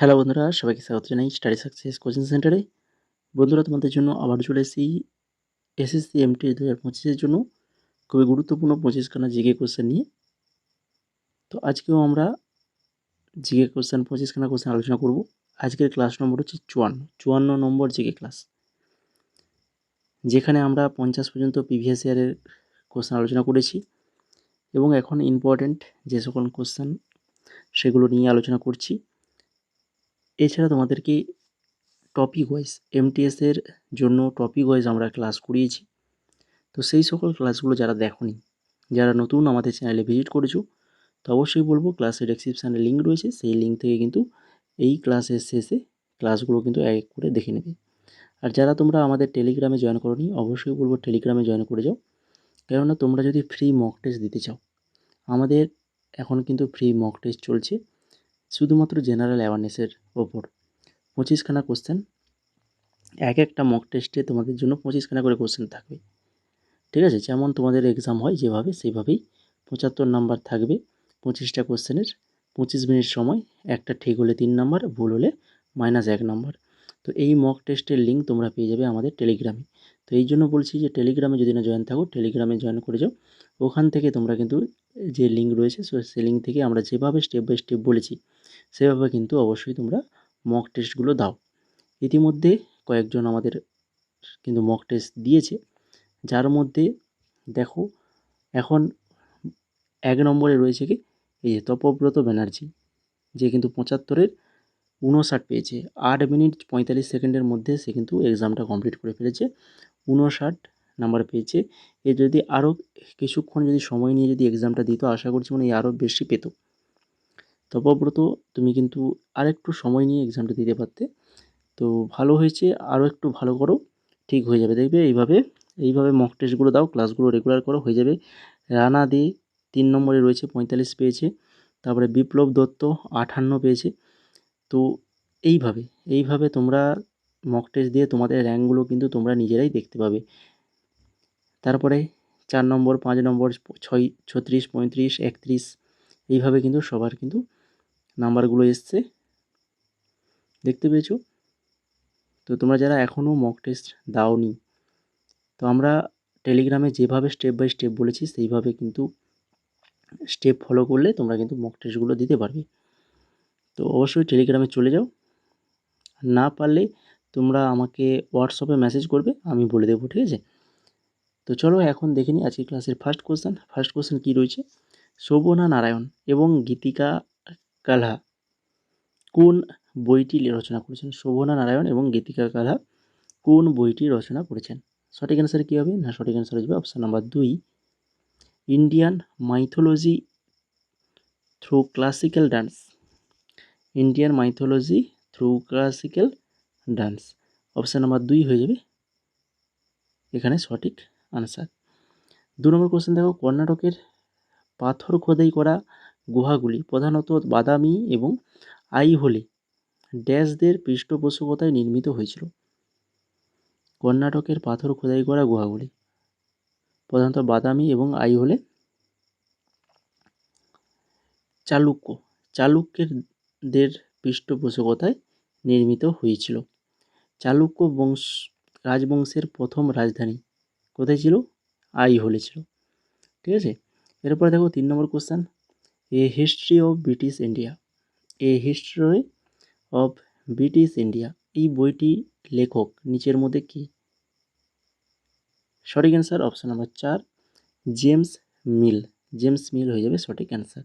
Hello বন্ধুরা, সবাইকে স্বাগত জানাই স্টাডি সাকসেস কোচিং সেন্টারে বন্ধুরা, তোমাদের জন্য আবার চলে এসেছি এসএসসি এমটি দু হাজার পঁচিশের জন্য। খুবই গুরুত্বপূর্ণ পঁচিশখানা জিকে কোশ্চেন নিয়ে। তো আজকেও আমরা জিকে কোশ্চেন পঁচিশখানা কোশ্চেন আলোচনা করব। আজকের ক্লাস নম্বর হচ্ছে চুয়ান্ন চুয়ান্ন নম্বর জিকে ক্লাস যেখানে আমরা পঞ্চাশ পর্যন্ত প্রিভিয়াস ইয়ারের কোশ্চেন আলোচনা করেছি। এবং এখন ইম্পর্ট্যান্ট যে সকল কোশ্চেন সেগুলো নিয়ে আলোচনা করছি। এছাড়া তোমাদেরকে টপিক ওয়াইজ এমটিএসের জন্য টপিক ওয়াইজ আমরা ক্লাস করিয়েছি। তো সেই সকল ক্লাসগুলো যারা দেখোনি, যারা নতুন আমাদের চ্যানেলে ভিজিট করেছ, তো অবশ্যই বলব ক্লাসের ডেসক্রিপশানে লিঙ্ক রয়েছে, সেই লিঙ্ক থেকে কিন্তু এই ক্লাসের শেষে ক্লাসগুলো কিন্তু এক করে দেখে নেবে। আর যারা তোমরা আমাদের টেলিগ্রামে জয়েন করোনি, অবশ্যই বলব টেলিগ্রামে জয়েন করে যাও। কেননা তোমরা যদি ফ্রি মক টেস্ট দিতে চাও, আমাদের এখন কিন্তু ফ্রি মক টেস্ট চলছে। শুধুমাত্র জেনারেল অ্যাওয়ারনেসের ওপর। পঁচিশখানা কোশ্চেন এক একটা মক টেস্টে তোমাদের জন্য পঁচিশখানা করে কোশ্চেন থাকবে। ঠিক আছে? যেমন তোমাদের এক্সাম হয় যেভাবে সেভাবেই পঁচাত্তর নাম্বার থাকবে পঁচিশটা কোশ্চেনের পঁচিশ মিনিট সময়, একটা ঠিক হলে তিন নাম্বার ভুল হলে মাইনাস এক নাম্বার তো এই মক টেস্টের লিঙ্ক তোমরা পেয়ে যাবে আমাদের টেলিগ্রামে তো এই জন্য বলছি যে টেলিগ্রামে যদি না জয়েন থাকো টেলিগ্রামে জয়েন করে যাও। ওখান থেকে তোমরা কিন্তু যে লিঙ্ক রয়েছে সেই লিঙ্ক থেকে আমরা যেভাবে স্টেপ বাই স্টেপ বলেছি সেভাবে কিন্তু অবশ্যই তোমরা মক টেস্টগুলো দাও। ইতিমধ্যে কয়েকজন আমাদের কিন্তু মক টেস্ট দিয়েছে। যার মধ্যে দেখো, এখন এক নম্বরে রয়েছে কি? এই যে তপব্রত ব্যানার্জি, যে কিন্তু পঁচাত্তরের উনষাট পেয়েছে। আট মিনিট পঁয়তাল্লিশ সেকেন্ডের মধ্যে সে কিন্তু এক্সামটা কমপ্লিট করে ফেলেছে। উনষাট নাম্বার পেয়েছে। এ যদি আরও কিছুক্ষণ যদি সময় নিয়ে যদি এক্সামটা দিত, আশা করছি মানে আরও বেশি পেত। তপব্রত তুমি কিন্তু আরেকটু সময় নিয়ে এক্সামটা দিতে পারতে। তো ভালো হয়েছে আরও একটু ভালো করো, ঠিক হয়ে যাবে। দেখবে এইভাবে এইভাবে মক টেস্টগুলো দাও ক্লাসগুলো রেগুলার করো, হয়ে যাবে। রানা দে, তিন নম্বরে রয়েছে, পঁয়তাল্লিশ পেয়েছে। তারপরে বিপ্লব দত্ত আটান্ন পেয়েছে। তো এইভাবে এইভাবে তোমরা মক টেস্ট দিয়ে তোমাদের র্যাঙ্কগুলো কিন্তু তোমরা নিজেরাই দেখতে পাবে। তারপরে চার নম্বর, পাঁচ নম্বর, ছয়, ছত্রিশ, পঁয়ত্রিশ, একত্রিশ, এইভাবে কিন্তু সবার কিন্তু নাম্বারগুলো এসছে। দেখতে পেয়েছ? তো তোমরা যারা এখনও মক টেস্ট দাওনি, তো আমরা টেলিগ্রামে যেভাবে স্টেপ বাই স্টেপ বলেছি, সেইভাবে কিন্তু স্টেপ ফলো করলে তোমরা কিন্তু মক টেস্টগুলো দিতে পারবে। তো অবশ্যই টেলিগ্রামে চলে যাও। না পারলে তোমরা আমাকে হোয়াটসঅ্যাপে মেসেজ করবে, আমি বলে দেবো, ঠিক আছে? তো চলো এখন দেখে নিই আজকে ক্লাসের ফার্স্ট কোশ্চেন ফার্স্ট কোশ্চেন কী রয়েছে? শোভনা নারায়ণ এবং গীতিকা কালহা। কোন বইটি রচনা করেছেন? শোভনা নারায়ণ এবং গীতিকা কালহা কোন বইটি রচনা করেছেন? সঠিক অ্যান্সার কী হবে? না, সঠিক অ্যান্সার আসবে অপশান নাম্বার দুই। Indian mythology through classical dance Indian mythology through classical dance option number দুই হয়ে যাবে। এখানে সঠিক আনসার দু নম্বর কোশ্চেন দেখো। কর্ণাটকের পাথর খোদাই করা গুহাগুলি প্রধানত বাদামি এবং আইহোলে ড্যাশদের পৃষ্ঠপোষকতায় নির্মিত হয়েছিল। কর্ণাটকের পাথর খোদাই করা গুহাগুলি, প্রধানত বাদামি এবং আইহোলে চালুক্য চালুক্যদের পৃষ্ঠপোষকতায় নির্মিত হয়েছিল। চালুক্য বংশ, রাজবংশের প্রথম রাজধানী কোথায় ছিল? আইহোলে ছিল। ঠিক আছে? এরপরে দেখো তিন number question a history of British India a history of British India এই বইটি লেখক নিচের মধ্যে কি? সঠিক অ্যান্সার অপশান নাম্বার চার জেমস মিল জেমস মিল হয়ে যাবে সঠিক অ্যান্সার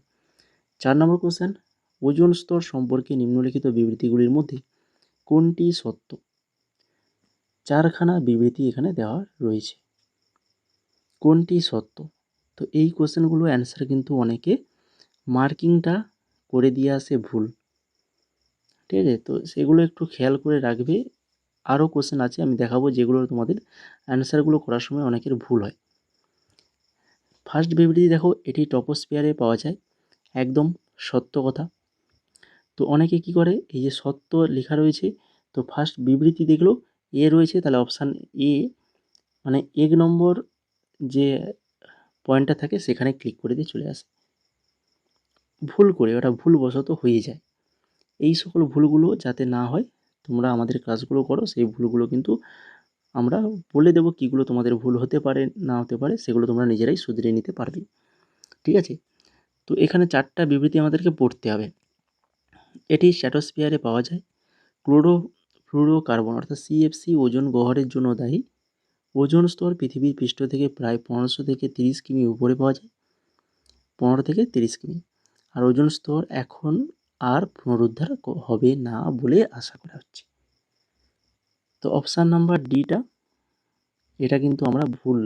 চার নম্বর কোশ্চেন ওজন স্তর সম্পর্কে নিম্নলিখিত বিবৃতিগুলির মধ্যে কোনটি সত্য? চারখানা বিবৃতি এখানে দেওয়া রয়েছে। কোনটি সত্য? তো এই কোশ্চেনগুলো অ্যান্সার কিন্তু অনেকে মার্কিংটা করে দিয়ে আসে ভুল। ঠিক আছে? তো সেগুলো একটু খেয়াল করে রাখবে। আরও কোশ্চেন আছে, আমি দেখাবো যেগুলো তোমাদের অ্যান্সারগুলো করার সময় অনেকের ভুল হয়। ফার্স্ট বিবৃতি দেখো, এটি টপোস্পিয়ারে পাওয়া যায়। একদম সত্য কথা। তো অনেকে কি করে? এই যে সত্য লেখা রয়েছে, তো ফার্স্ট বিবৃতি দেখল, এ রয়েছে, তাহলে অপশান এ মানে এক নম্বর যে পয়েন্টটা থাকে, সেখানে ক্লিক করে দিয়ে চলে আসে। ভুল করে, ওটা ভুলবশত হয়ে যায়। এই সকল ভুলগুলো যাতে না হয়, তোমরা আমাদের ক্লাসগুলো করো, সেই ভুলগুলো কিন্তু আমরা বলে দেবো কীগুলো তোমাদের ভুল হতে পারে, না হতে পারে, সেগুলো তোমরা নিজেরাই শুধরে নিতে পারবে। ঠিক আছে? তো এখানে চারটা বিবৃতি আমাদেরকে পড়তে হবে। এটি স্ট্যাটোস্ফিয়ারে পাওয়া যায়। ক্লোরো, ফ্লুরোকার্বন অর্থাৎ সিএফসি ওজন গহ্বরের জন্য দায়ী। ওজন স্তর পৃথিবীর পৃষ্ঠ থেকে প্রায় পনেরোশো থেকে তিরিশ কিমি উপরে পাওয়া যায়। পনেরো থেকে তিরিশ কিমি। আর ওজন স্তর এখন আর পুনরুদ্ধার হবে না বলে আশা করা হচ্ছে। তো অপশান নাম্বার ডিটা এটা কিন্তু আমরা ভুল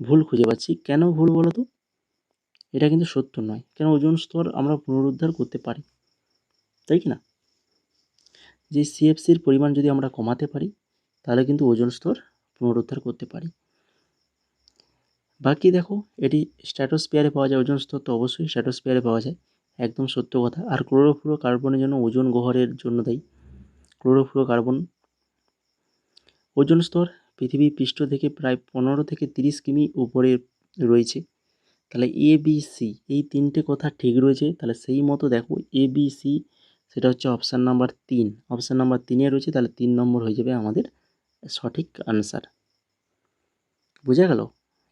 ভুল খুঁজে পাচ্ছি। কেন ভুল বলো তো? এটা কিন্তু সত্য নয়। কেন ওজন স্তর আমরা পুনরুদ্ধার করতে পারি? তাই কি না? যে সিএফসির পরিমাণ যদি আমরা কমাতে পারি, তাহলে কিন্তু ওজন স্তর পুনরুদ্ধার করতে পারি। বাকি দেখো, এটি স্ট্র্যাটোস্পিয়ারে পাওয়া যায় ওজন স্তর তো অবশ্যই স্ট্র্যাটোস্পিয়ারে পাওয়া যায়। একদম সত্য কথা। আর ক্লোরোফ্লো কার্বনের জন্য ওজন গহ্বরের জন্য দায়ী। ক্লোরোফ্লো কার্বন ওজন স্তর পৃথিবীর পৃষ্ঠ থেকে প্রায় পনেরো থেকে তিরিশ কিমি উপরে রয়েছে। তাহলে এ বি সি এই তিনটে কথা ঠিক রয়েছে। তাহলে সেই মতো দেখো এ বি সি সেটা হচ্ছে অপশান নাম্বার তিন। অপশান নাম্বার তিনে রয়েছে, তাহলে তিন নম্বর হয়ে যাবে আমাদের সঠিক আনসার বোঝা গেল?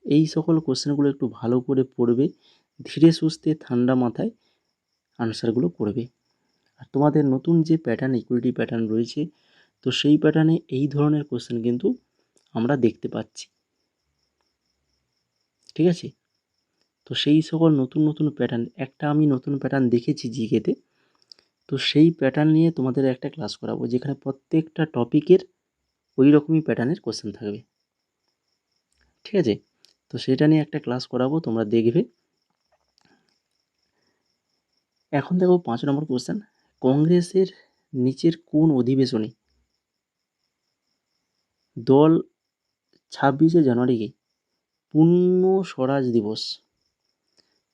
এই সকল কোশ্চেনগুলো একটু ভালো করে পড়বে, ধীরে সুস্থে ঠান্ডা মাথায় আনসারগুলো করবে। আর তোমাদের নতুন যে প্যাটার্ন ইকুইলিটি প্যাটার্ন রয়েছে, তো সেই প্যাটার্নে এই ধরনের কোশ্চেন কিন্তু আমরা দেখতে পাচ্ছি। ঠিক আছে? তো সেই সকল নতুন নতুন প্যাটার্ন একটা আমি নতুন প্যাটার্ন দেখেছি জিকেতে, তো সেই প্যাটার্ন নিয়ে তোমাদের একটা ক্লাস করাবো, যেখানে প্রত্যেকটা টপিকের ওই রকমই প্যাটার্নের কোশ্চেন থাকবে। ঠিক আছে? তো সেটা নিয়ে একটা ক্লাস করাবো, তোমরা দেখবে। এখন দেখো পাঁচ নম্বর কোশ্চেন কংগ্রেসের নিচের কোন অধিবেশনে দল ছাব্বিশে জানুয়ারিকে পূর্ণ স্বরাজ দিবস,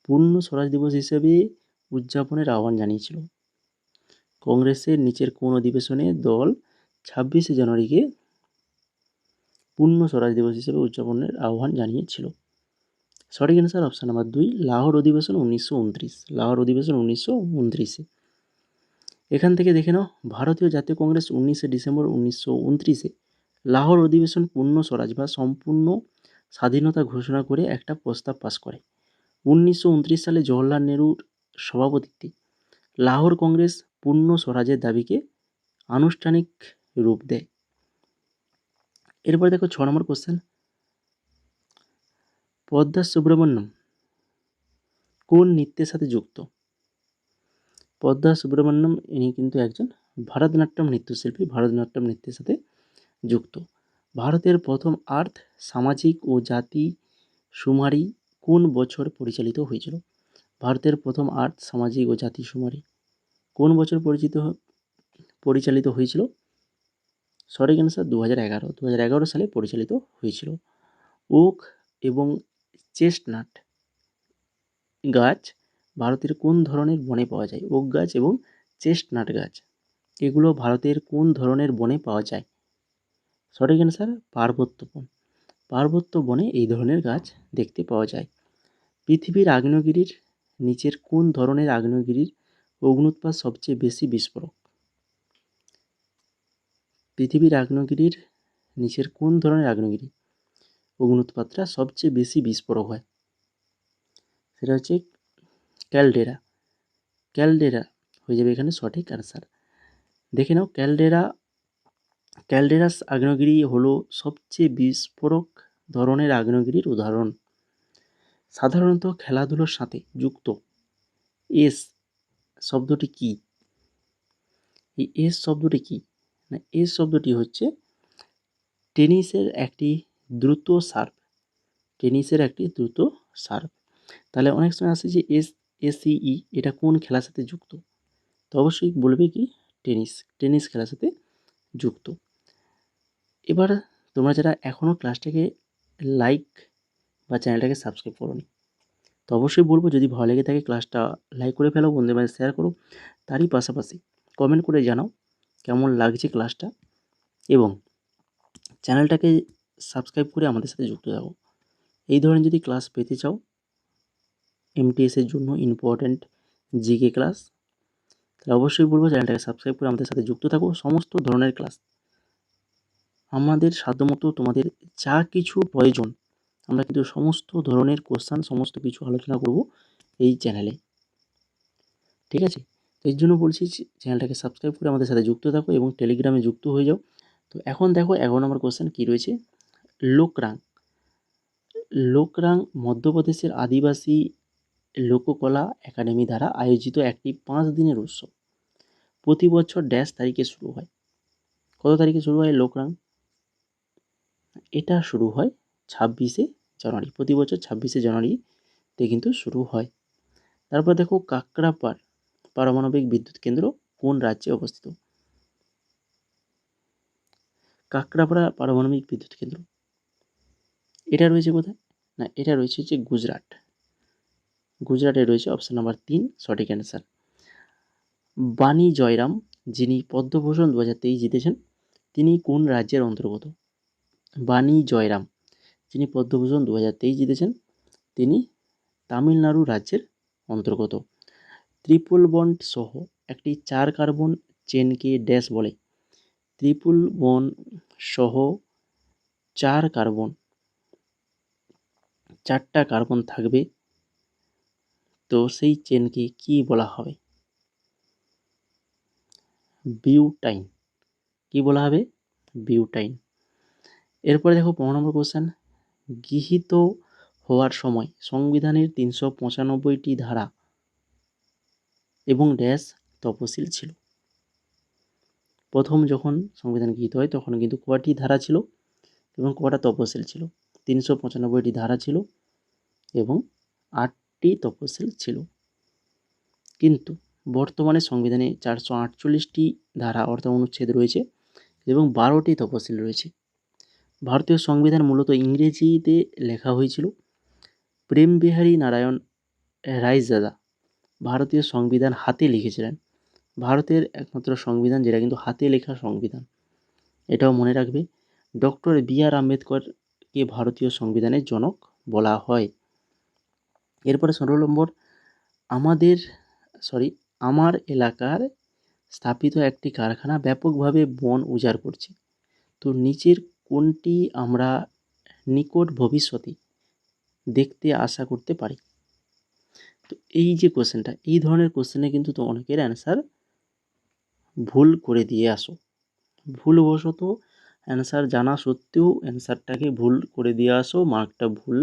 পূর্ণ স্বরাজ দিবস হিসেবে উদযাপনের আহ্বান জানিয়েছিল। কংগ্রেসের নিচের কোন অধিবেশনে দল ছাব্বিশে জানুয়ারিকে পূর্ণ স্বরাজ দিবস হিসেবে উদযাপনের আহ্বান জানিয়েছিল। সঠিক অ্যান্সার অপশান নাম্বার দুই, লাহোর অধিবেশন উনিশশো উনত্রিশ, লাহোর অধিবেশন উনিশশো উনত্রিশে। এখান থেকে দেখে নাও, ভারতীয় জাতীয় কংগ্রেস উনিশে ডিসেম্বর উনিশশো উনত্রিশে লাহোর অধিবেশন পূর্ণ স্বরাজ বা সম্পূর্ণ স্বাধীনতা ঘোষণা করে একটা প্রস্তাব পাস করে। উনিশশো উনত্রিশ সালে জওহরলাল নেহরুর সভাপতিত্বে লাহোর কংগ্রেস পূর্ণ স্বরাজের দাবিকে আনুষ্ঠানিক রূপ দেয়। এরপর দেখো ছ নম্বর কোশ্চেন পদ্মা সুব্রমণ্যম কোন নৃত্যের সাথে যুক্ত? পদ্মা সুব্রমণ্যম, ইনি কিন্তু একজন ভারতনাট্যম নৃত্যশিল্পী, ভারতনাট্যম নৃত্যের সাথে যুক্ত। ভারতের প্রথম আর্থ সামাজিক ও জাতি সুমারি কোন বছর পরিচালিত হয়েছিল? ভারতের প্রথম আর্থ সামাজিক ও জাতি সুমারি কোন বছর পরিচিত পরিচালিত হয়েছিল? সঠিক অ্যান্সার দু হাজার এগারো। দু হাজার এগারো সালে পরিচালিত হয়েছিল। ওক এবং চেস্টনাট গাছ ভারতের কোন ধরনের বনে পাওয়া যায়? ওক গাছ এবং চেস্টনাট গাছ, এগুলো ভারতের কোন ধরনের বনে পাওয়া যায়? সঠিক অ্যান্সার পার্বত্য বন। পার্বত্য বনে এই ধরনের গাছ দেখতে পাওয়া যায়। পৃথিবীর আগ্নেয়গিরির নিচের কোন ধরনের আগ্নেয়গিরির অগ্নুৎপাত সবচেয়ে বেশি বিস্ফোরক? পৃথিবীর আগ্নেয়গিরির নিচের কোন ধরনের আগ্নেয়গিরি? অগ্নুৎপাতটা সবচেয়ে বেশি বিস্ফোরক হয়। সেটা হচ্ছে ক্যালডেরা। ক্যালডেরা হয়ে যাবে এখানে সঠিক আনসার দেখে নাও, ক্যালডেরা, ক্যালডেরাস আগ্নেয়গিরি হলো সবচেয়ে বিস্ফোরক ধরনের আগ্নেয়গিরির উদাহরণ। সাধারণত খেলাধুলোর সাথে যুক্ত। এস শব্দটি কি? এই এস শব্দটি কি? না এস শব্দটি হচ্ছে টেনিসের একটি দ্রুত সার্ভ টেনিসের একটি দ্রুত সার্ভ তাহলে অনেক সময় আসে যে এস, এসিই এটা কোন খেলার সাথে যুক্ত? তো অবশ্যই বলবে কি টেনিস টেনিস খেলার সাথে যুক্ত। এবার তোমরা যারা এখনও ক্লাসটাকে লাইক বা চ্যানেলটাকে সাবস্ক্রাইব করোনি, তো অবশ্যই বলব যদি ভালো লেগে থাকে ক্লাসটা, লাইক করে ফেলো, বন্ধুদের মাঝে শেয়ার করো। তারই পাশাপাশি কমেন্ট করে জানাও কেমন লাগছে ক্লাসটা এবং চ্যানেলটাকে সাবস্ক্রাইব করে আমাদের সাথে যুক্ত থাকো। এই ধরনের যদি ক্লাস পেতে চাও এমটিএসের জন্য ইম্পর্ট্যান্ট জিকে ক্লাস, তাহলে অবশ্যই বলব চ্যানেলটাকে সাবস্ক্রাইব করে আমাদের সাথে যুক্ত থাকো। সমস্ত ধরনের ক্লাস, আমাদের সাধ্যমতো তোমাদের যা কিছু প্রয়োজন, আমরা কিন্তু সমস্ত ধরনের কোশ্চান সমস্ত কিছু আলোচনা করব এই চ্যানেলে। ঠিক আছে? তো এর জন্য বলছি চ্যানেলটাকে সাবস্ক্রাইব করে আমাদের সাথে যুক্ত থাকো এবং টেলিগ্রামে যুক্ত হয়ে যাও। তো এখন দেখো এগারো নম্বর কোশ্চেন কী রয়েছে? লোকরাং। লোকরাং মধ্যপ্রদেশের আদিবাসী লোককলা একাডেমি দ্বারা আয়োজিত একটি পাঁচ দিনের উৎসব। প্রতি বছর ড্যাশ তারিখে শুরু হয়। কত তারিখে শুরু হয় লোকরাং? এটা শুরু হয় ছাব্বিশে জানুয়ারি। প্রতি বছর ছাব্বিশে জানুয়ারিতে কিন্তু শুরু হয়। তারপর দেখো কাকড়াপাড়। পারমাণবিক বিদ্যুৎ কেন্দ্র কোন রাজ্যে অবস্থিত? কাকড়াপাড়া পারমাণবিক বিদ্যুৎ কেন্দ্র। এটা রয়েছে কোথায়? না, এটা রয়েছে হচ্ছে গুজরাট। গুজরাটে রয়েছে অপশান নাম্বার তিন, সঠিক অ্যান্সার বাণী জয়রাম, যিনি পদ্মভূষণ দু হাজার তেইশ জিতেছেন, তিনি কোন রাজ্যের অন্তর্গত? বাণী জয়রাম, যিনি পদ্মভূষণ দু হাজার তেইশ জিতেছেন, তিনি তামিলনাড়ু রাজ্যের অন্তর্গত। ত্রিপুল বন্ড সহ একটি চার কার্বন চেনকে ড্যাশ বলে। ত্রিপুল বন সহ চার কার্বন, চারটা কার্বন থাকবে। তো সেই চেনকে কি বলা হবে? বিউটাইন। কি বলা হবে? বিউটাইন। এরপরে দেখো পনেরো নম্বর কোশ্চেন গৃহীত হওয়ার সময় সংবিধানের তিনশো পঁচানব্বইটি ধারা এবং ড্যাশ তপশিল ছিল। প্রথম যখন সংবিধান গৃহীত হয়, তখন কিন্তু কটি ধারা ছিল এবং কটা তপশিল ছিল? তিনশো পঁচানব্বইটি ধারা ছিল এবং আটটি তপশিল ছিল। কিন্তু বর্তমানে সংবিধানে চারশো আটচল্লিশটি ধারা অর্থাৎ অনুচ্ছেদ রয়েছে এবং বারোটি তপশিল রয়েছে। ভারতীয় সংবিধান মূলত ইংরেজিতে লেখা হয়েছিল, প্রেমবিহারী নারায়ণ রায়জাদা ভারতীয় সংবিধান হাতে লিখেছিলেন। ভারতের একমাত্র সংবিধান যেটা কিন্তু হাতে লেখা সংবিধান। এটাও মনে রাখবে, ডক্টর বি আর আম্বেদকরকে ভারতীয় সংবিধানের জনক বলা হয়। এরপরে ষোলো নম্বর, আমাদের সরি আমার এলাকার স্থাপিত একটি কারখানা ব্যাপকভাবে বন উজাড় করছে। তো নিচের কোনটি আমরা নিকট ভবিষ্যতে দেখতে আশা করতে পারি? তো এই যে কোশ্চেনটা এই ধরনের কোশ্চেনে কিন্তু তো অনেকের অ্যান্সার ভুল করে দিয়ে আসো। ভুলবশত অ্যান্সার জানা সত্ত্বেও অ্যান্সারটাকে ভুল করে দিয়ে আসো মার্কটা ভুল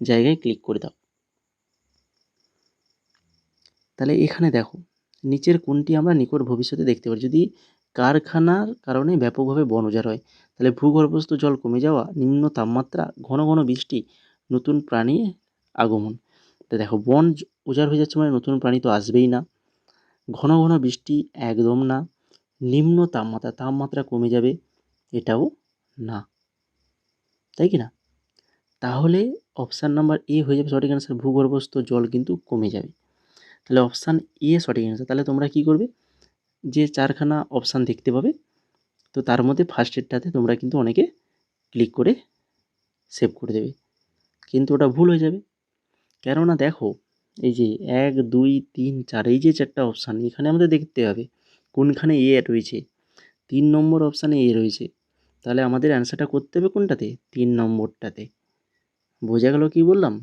জায়গায় ক্লিক করে দাও। তাহলে এখানে দেখো, নিচের কোনটি আমরা নিকট ভবিষ্যতে দেখতে পারি? যদি কারখানার কারণে ব্যাপকভাবে বন উজাড় হয়, তাহলে ভূগর্ভস্থ জল কমে যাওয়া, নিম্ন তাপমাত্রা, ঘন ঘন বৃষ্টি, নতুন প্রাণী আগমন। তো দেখো, বন উজাড় হয়ে যাচ্ছে মানে নতুন প্রাণী তো আসবেই না। ঘন ঘন বৃষ্টি একদম না। নিম্ন তাপমাত্রা তাপমাত্রা কমে যাবে, এটাও না। তাই কি না? তাহলে অপশান নাম্বার এ হয়ে যাবে সঠিক অ্যান্সার ভূগর্ভস্থ জল কিন্তু কমে যাবে। তাহলে অপশান এ সঠিক অ্যান্সার তাহলে তোমরা কি করবে? যে চারখানা অপশান দেখতে পাবে, তো তার মধ্যে ফার্স্ট এডটাতে তোমরা কিন্তু অনেকে ক্লিক করে সেভ করে দেবে। কিন্তু ওটা ভুল হয়ে যাবে। কেননা দেখো, এই যে এক, দুই, তিন, চার, এই যে চারটা অপশান এখানে আমাদের দেখতে হবে কোনখানে এ রয়েছে। তিন নম্বর অপশানে এ রয়েছে। তাহলে আমাদের অ্যান্সারটা করতে হবে কোনটাতে? তিন নম্বরটাতে। বোঝা গেল কি বললাম?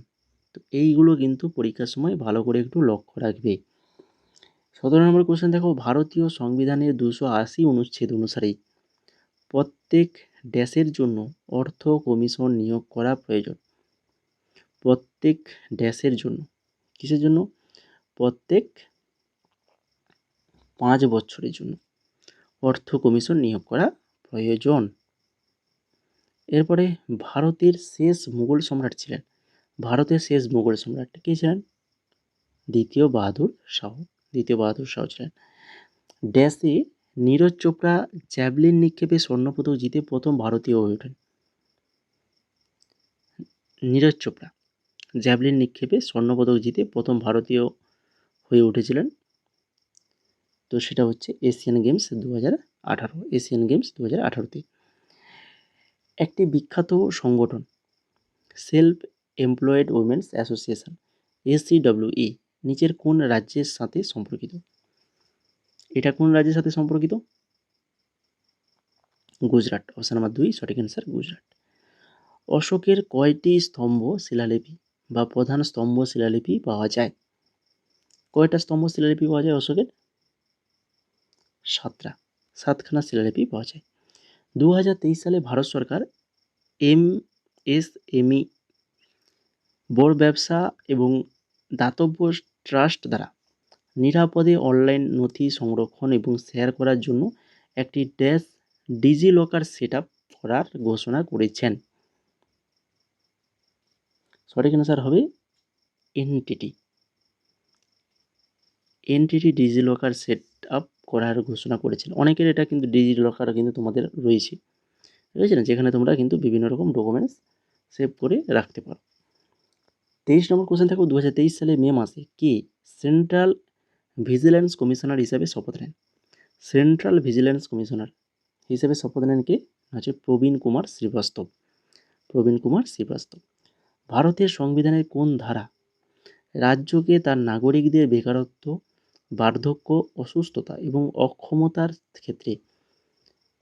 তো এইগুলো কিন্তু পরীক্ষার সময় ভালো করে একটু লক্ষ্য রাখবে। সতেরো নম্বর কোশ্চেন দেখো, ভারতীয় সংবিধানের দুশো আশি অনুচ্ছেদ অনুসারে প্রত্যেক ড্যাশের জন্য অর্থ কমিশন নিয়োগ করা প্রয়োজন। প্রত্যেক ড্যাশের জন্য। কিসের জন্য? প্রত্যেক পাঁচ বছরের জন্য। অর্থ কমিশন নিয়োগ করা প্রয়োজন। এরপরে ভারতের শেষ মুঘল সম্রাট ছিলেন। ভারতের শেষ মুঘল সম্রাট কে ছিলেন? দ্বিতীয় বাহাদুর শাহ। দ্বিতীয় বাহাদুর শাহ ছিলেন। ড্যাশে নীরজ চোপড়া জ্যাভলিন নিক্ষেপে স্বর্ণপদক জিতে প্রথম ভারতীয় হয়ে ওঠেন। নীরজ চোপড়া। জ্যাভলিন নিক্ষেপে স্বর্ণপদক জিতে প্রথম ভারতীয় হয়ে উঠেছিলেন। তো সেটা হচ্ছে এশিয়ান গেমস দু আঠারো, এশিয়ান গেমস দু হাজার আঠারোতে। একটি বিখ্যাত সংগঠন, সেলফ এমপ্লয়েড উমেন্স অ্যাসোসিয়েশন এসিডব্লিউই নিচের কোন রাজ্যের সাথে সম্পর্কিত? এটা কোন রাজ্যের সাথে সম্পর্কিত? গুজরাট। অপশান নাম্বার দুই, সঠিক অ্যান্সার গুজরাট। অশোকের কয়টি স্তম্ভ শিলালিপি? বা প্রধান স্তম্ভ শিলালিপি পাওয়া যায়। কয়টা স্তম্ভ শিলালিপি পাওয়া যায় অশোকের? সাতটা, সাতখানা শিলালিপি পাওয়া যায়। দু হাজার তেইশ সালে ভারত সরকার এম এস এমই বড় ব্যবসা এবং দাতব্য ট্রাস্ট দ্বারা নিরাপদে অনলাইন নথি সংরক্ষণ এবং শেয়ার করার জন্য একটি ড্যাশ ডিজি লকার সেট করার ঘোষণা করেছেন। সঠিক অ্যান্সার হবে NTT NTT DigiLocker set up করার ঘোষণা করেছেন অনেকের এটা কিন্তু ডিজিলকার কিন্তু তোমাদের রয়েছে। রয়েছে না? যেখানে তোমরা কিন্তু বিভিন্ন রকম ডকুমেন্টস সেভ করে রাখতে পারো। তেইশ নম্বর কোশ্চেন থাকবে দু হাজার তেইশ সালে মে মাসে কে সেন্ট্রাল ভিজিল্যান্স কমিশনার হিসাবে শপথ নেন? সেন্ট্রাল ভিজিল্যান্স কমিশনার হিসেবে শপথ নেন কে? হচ্ছে প্রবীণ কুমার শ্রীবাস্তব। প্রবীণ কুমার শ্রীবাস্তব। ভারতের সংবিধানের কোন ধারা? রাজ্যকে তার নাগরিকদের বেকারত্ব, বার্ধক্য, অসুস্থতা এবং অক্ষমতার ক্ষেত্রে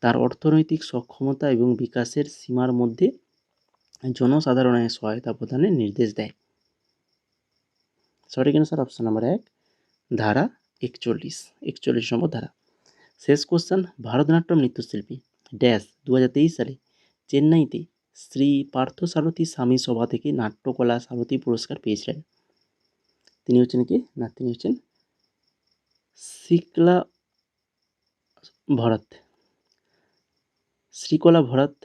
তার অর্থনৈতিক সক্ষমতা এবং বিকাশের সীমার মধ্যে জনসাধারণের সহায়তা প্রদানের নির্দেশ দেয়। সঠিক অ্যান্সার অপশন নাম্বার এক, ধারা একচল্লিশ একচল্লিশ নম্বর ধারা। শেষ কোশ্চেন ভারতনাট্যম নৃত্যশিল্পী ড্যাশ দু হাজার তেইশ সালে, চেন্নাইতে শ্রী পার্থসারথী স্বামী সভা থেকে নাট্যকলা সারথী পুরস্কার পেয়েছিলেন। তিনি হচ্ছেন কি? না তিনি হচ্ছেন শিকলা ভরত। শ্রীকলা ভরত,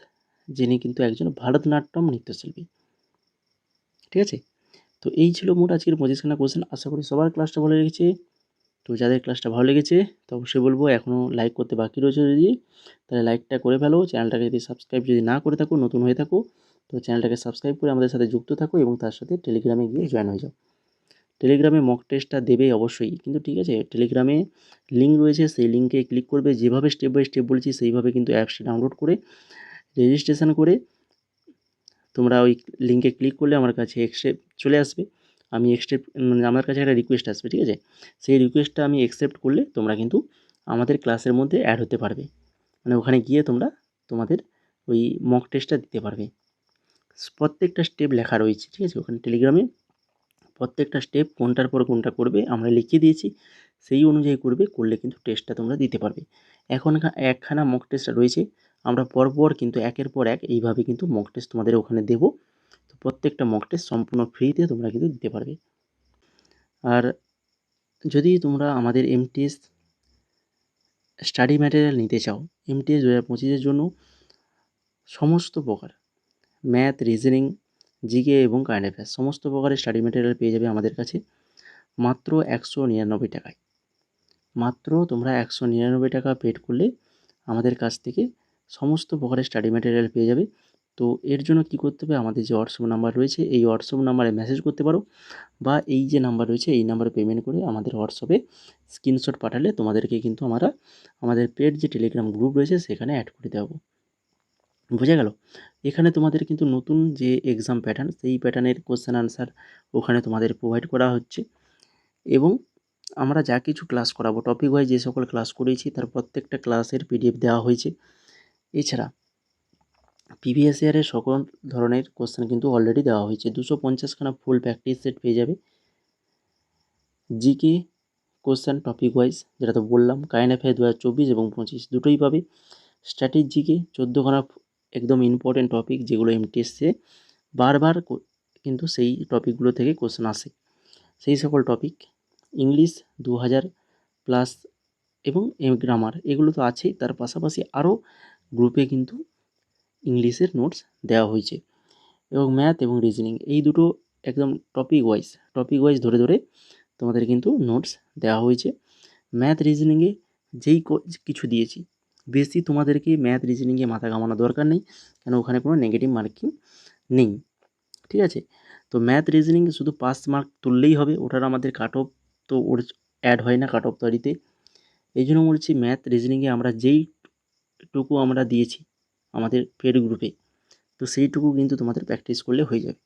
যিনি কিন্তু একজন ভারতনাট্যম নৃত্যশিল্পী। ঠিক আছে? তো এই ছিল মোট আজকের পঁচিশখানা কোশ্চেন আশা করি সবার ক্লাসটা ভালো লেগেছে। তো যাদের ক্লাসটা ভালো লেগেছে, তো অবশ্যই বলব এখনও লাইক করতে বাকি রয়েছে যদি, তাহলে লাইকটা করে ফেলো। চ্যানেলটাকে যদি সাবস্ক্রাইব যদি না করে থাকো, নতুন হয়ে থাকো, তো চ্যানেলটাকে সাবস্ক্রাইব করে আমাদের সাথে যুক্ত থাকো এবং তার সাথে টেলিগ্রামে গিয়ে জয়েন হয়ে যাও। টেলিগ্রামে মক টেস্টটা দেবে অবশ্যই, কিন্তু ঠিক আছে টেলিগ্রামে লিঙ্ক রয়েছে, সেই লিঙ্কে ক্লিক করবে, যেভাবে স্টেপ বাই স্টেপ বলেছি, সেইভাবে কিন্তু অ্যাপসটা ডাউনলোড করে রেজিস্ট্রেশন করে, তোমরা ওই লিঙ্কে ক্লিক করলে আমার কাছে এক্সেপ চলে আসবে। আমি এক্সেপ্ট মানে আমার কাছে একটা রিকোয়েস্ট আসবে, ঠিক আছে? সেই রিকোয়েস্টটা আমি অ্যাকসেপ্ট করলে তোমরা কিন্তু আমাদের ক্লাসের মধ্যে অ্যাড হতে পারবে। মানে ওখানে গিয়ে তোমরা তোমাদের ওই মক টেস্টটা দিতে পারবে। প্রত্যেকটা স্টেপ লেখা রয়েছে, ঠিক আছে? ওখানে টেলিগ্রামে প্রত্যেকটা স্টেপ কোনটার পর কোনটা করবে আমরা লিখিয়ে দিয়েছি, সেই অনুযায়ী করবে, করলে কিন্তু টেস্টটা তোমরা দিতে পারবে। এখন একখানা মক টেস্টটা রয়েছে, আমরা পরপর কিন্তু একের পর এক এইভাবে কিন্তু মক টেস্ট তোমাদের ওখানে দেবো। প্রত্যেকটা মক টেস্ট সম্পূর্ণ ফ্রিতে তোমরা কিন্তু দিতে পারবে। আর যদি তোমরা আমাদের এমটিএস স্টাডি ম্যাটেরিয়াল নিতে চাও এমটিএস দু হাজার পঁচিশের জন্য সমস্ত প্রকার ম্যাথ রিজনিং জিকে এবং কারেন্ট অ্যাফেয়ার্স সমস্ত প্রকারের স্টাডি ম্যাটেরিয়াল পেয়ে যাবে আমাদের কাছে মাত্র একশো নিরানব্বই টাকায়। মাত্র তোমরা একশো নিরানব্বই টাকা পেড করলে আমাদের কাছ থেকে সমস্ত প্রকারের স্টাডি ম্যাটেরিয়াল পেয়ে যাবে। তো এর জন্য কি করতে হবে? আমাদের যে হোয়াটসঅ্যাপ নাম্বার রয়েছে, এই হোয়াটসঅ্যাপ নাম্বারে মেসেজ করতে পারো বা এই যে নাম্বার রয়েছে, এই নাম্বারে পেমেন্ট করে আমাদের হোয়াটসঅ্যাপে স্ক্রিনশট পাঠালে তোমাদেরকে কিন্তু আমরা আমাদের পেড যে টেলিগ্রাম গ্রুপ রয়েছে, সেখানে অ্যাড করে দেবো বোঝা গেল? এখানে তোমাদের কিন্তু নতুন যে এক্সাম প্যাটার্ন সেই প্যাটার্নের কোশ্চেন আনসার ওখানে তোমাদের প্রোভাইড করা হচ্ছে। এবং আমরা যা কিছু ক্লাস করাবো টপিক ওয়াইজ যে সকল ক্লাস করেছি, তার প্রত্যেকটা ক্লাসের পিডিএফ দেওয়া হয়েছে। এছাড়া প্রিভিয়াস ইয়ারের সকল ধরনের কোশ্চেন কিন্তু অলরেডি দেওয়া হয়েছে। দুশো পঞ্চাশখানা ফুল প্র্যাকটিস সেট পেয়ে যাবে। জিকে কোশ্চেন টপিক ওয়াইজ যেটা তো বললাম কারেন্ট অ্যাফেয়ার দু হাজার চব্বিশ এবং পঁচিশ দুটোই পাবে। স্ট্র্যাটেজিকে চোদ্দোখানা একদম ইম্পর্টেন্ট টপিক যেগুলো এমটিএসে বারবার কিন্তু সেই টপিকগুলো থেকে কোশ্চেন আসে। সেই সকল টপিক ইংলিশ দু হাজার প্লাস এবং এম গ্রামার এগুলো তো আছেই। তার পাশাপাশি আরও গ্রুপে কিন্তু ইংলিশের নোটস দেওয়া হয়েছে। এবং ম্যাথ এবং রিজনিং এই দুটো একদম টপিক ওয়াইজ টপিক ওয়াইজ ধরে ধরে তোমাদের কিন্তু নোটস দেওয়া হয়েছে। ম্যাথ রিজনিংয়ে যেই কিছু দিয়েছি, বেশি তোমাদেরকে ম্যাথ রিজনিংয়ে মাথা ঘামানো দরকার নেই, কেন ওখানে কোনো নেগেটিভ মার্কিং নেই। ঠিক আছে? তো ম্যাথ রিজনিং শুধু পাস মার্ক তুললেই হবে, ওটার আমাদের কাট অফ তো ওর অ্যাড হয় না কাট অফ তৈরিতে। এই জন্য বলছি ম্যাথ রিজনিংয়ে আমরা যেইটুকু আমরা দিয়েছি আমাদের পেড গ্রুপে তো সেইটুকু কিন্তু তোমাদের প্র্যাকটিস করলে হয়ে যাবে।